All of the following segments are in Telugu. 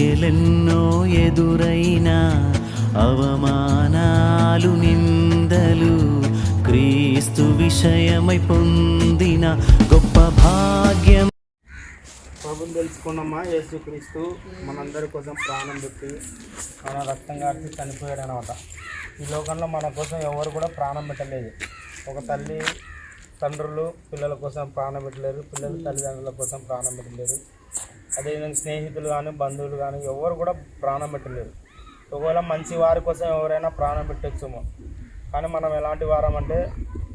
సమస్యలెన్నో ఎదురైనా అవమానాలు నిందలు క్రీస్తు విషయమై పొందిన గొప్ప భాగ్యం. ప్రభుని తెలుసుకున్నమ్మా యేసుక్రీస్తు మనందరి కోసం ప్రాణం పెట్టి మన రక్తం కాచి చనిపోయాడు అనమాట ఈ లోకంలో మన కోసం ఎవరు కూడా ప్రాణం పెట్టలేదు. ఒక తల్లి తండ్రులు పిల్లల కోసం ప్రాణం పెట్టలేరు పిల్లలు తల్లిదండ్రుల కోసం ప్రాణం పెట్టలేరు అదేవిధంగా స్నేహితులు కానీ బంధువులు కానీ ఎవరు కూడా ప్రాణం పెట్టలేరు. ఒకవేళ మంచి వారి కోసం ఎవరైనా ప్రాణం పెట్టచ్చుమో. కానీ మనం ఎలాంటి వారం అంటే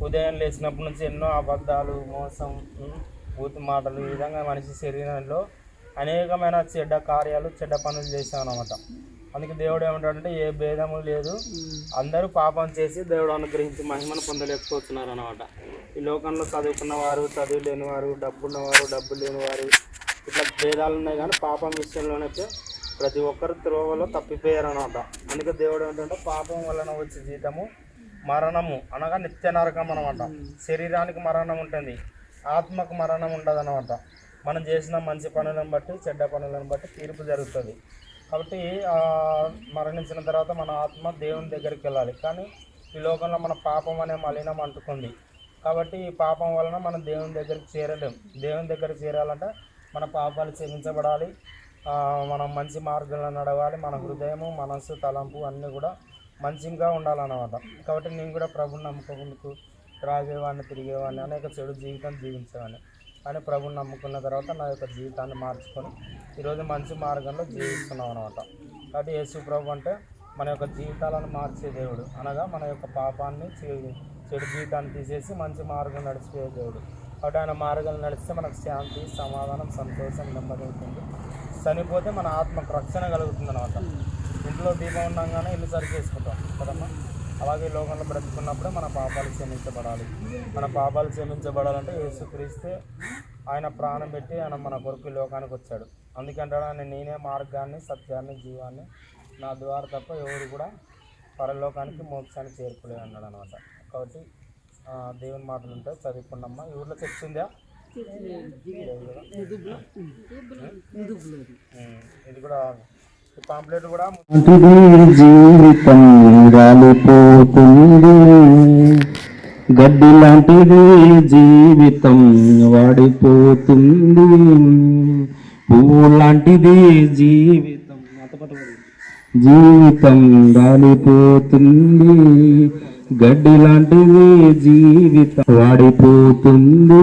ఉదయం లేచినప్పటి నుంచి ఎన్నో అబద్ధాలు మోసం బూతి మాటలు ఈ విధంగా మనిషి శరీరంలో అనేకమైన చెడ్డ కార్యాలు చెడ్డ పనులు చేసాం అనమాట అందుకే దేవుడు ఏమంటాడంటే ఏ భేదము లేదు. అందరూ పాపం చేసి దేవుడు అనుగ్రహించి మహిమను పొందలేకపోతున్నారు అనమాట ఈ లోకంలో చదువుకున్న వారు చదువు లేని వారు డబ్బున్నవారు డబ్బు లేని వారు ఇట్లా భేదాలు ఉన్నాయి కానీ పాపం విషయంలోనైతే ప్రతి ఒక్కరు త్రోవలో తప్పిపోయారు అనమాట అందుకే దేవుడు ఏంటంటే పాపం వలన వచ్చే జీతము మరణము అనగా నిత్య నరకం అనమాట శరీరానికి మరణం ఉంటుంది ఆత్మకు మరణం ఉండదు అనమాట మనం చేసిన మంచి పనులను బట్టి చెడ్డ పనులను బట్టి తీర్పు జరుగుతుంది. కాబట్టి మరణించిన తర్వాత మన ఆత్మ దేవుని దగ్గరికి వెళ్ళాలి. కానీ ఈ లోకంలో మన పాపం అనే మలినం అంటుకుంది. కాబట్టి ఈ పాపం వలన మనం దేవుని దగ్గరికి చేరలేం. దేవుని దగ్గరికి చేరాలంటే మన పాపాలు క్షమించబడాలి. మనం మంచి మార్గంలో నడవాలి. మన హృదయము మనస్సు తలంపు అన్నీ కూడా మంచిగా ఉండాలన్నమాట. కాబట్టి నేను కూడా ప్రభుని నమ్ముకుందుకు త్రాగేవాడిని తిరిగేవాడిని అనేక చెడు జీవితం జీవించేవాడిని కానీ ప్రభుని నమ్ముకున్న తర్వాత నా యొక్క జీవితాన్ని మార్చుకొని ఈరోజు మంచి మార్గంలో జీవిస్తున్నాం అనమాట కాబట్టి యేసు ప్రభు అంటే మన యొక్క జీవితాలను మార్చే దేవుడు. అనగా మన యొక్క పాపాన్ని చెడు జీవితాన్ని తీసేసి మంచి మార్గం నడిచిపోయే దేవుడు. కాబట్టి ఆయన మార్గాలు నడిస్తే మనకు శాంతి సమాధానం సంతోషం నెమ్మది ఉంటుంది. చనిపోతే మన ఆత్మకు రక్షణ కలుగుతుంది అనమాట ఇంట్లో దీపం ఉండగానే ఇల్లు సరిచేసుకుంటాం కదమ్మా? అలాగే లోకంలో బ్రతుకున్నప్పుడే మన పాపాలు క్షమించబడాలి. మన పాపాలు క్షమించబడాలంటే యేసుక్రీస్తే ఆయన ప్రాణం పెట్టి ఆయన మన కొరకు లోకానికి వచ్చాడు. అందుకంటాడు ఆయన నేనే మార్గాన్ని సత్యాన్ని జీవాన్ని నా ద్వారా తప్ప ఎవరు కూడా పరలోకానికి మోక్షాన్ని చేరుకోలేదు అన్నాడు అనమాట కాబట్టి దేవుని మాటలు ఉంటాయి. చదువుకున్నమ్మా ఈ ఊర్లో చర్చ్ ఉందా? ఇది కూడా ఈ పాంప్లెట్ కూడా జీవితం రాలిపోతుంది గడ్డి లాంటిది జీవితం వాడిపోతుంది. పువ్వు లాంటిది జీవితం. జీవితం రాలిపోతుంది గడ్డి లాంటిది జీవితం వాడిపోతుంది.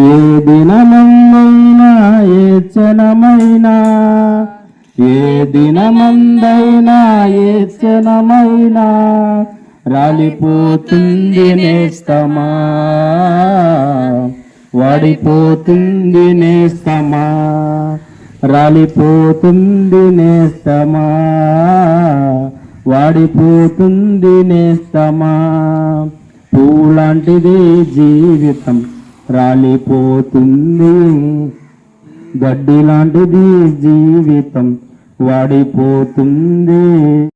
ఏ దినమందైనా ఏ క్షణమైనా ఏ దినమందైనా ఏ క్షణమైనా రాలిపోతుంది నేస్తమా. వాడిపోతుంది నేస్తమా. రాలిపోతుంది నేస్తమా. వాడిపోతుంది నేస్తమా? పూలాంటిది జీవితం రాలిపోతుంది. గడ్డి లాంటిది జీవితం వాడిపోతుంది.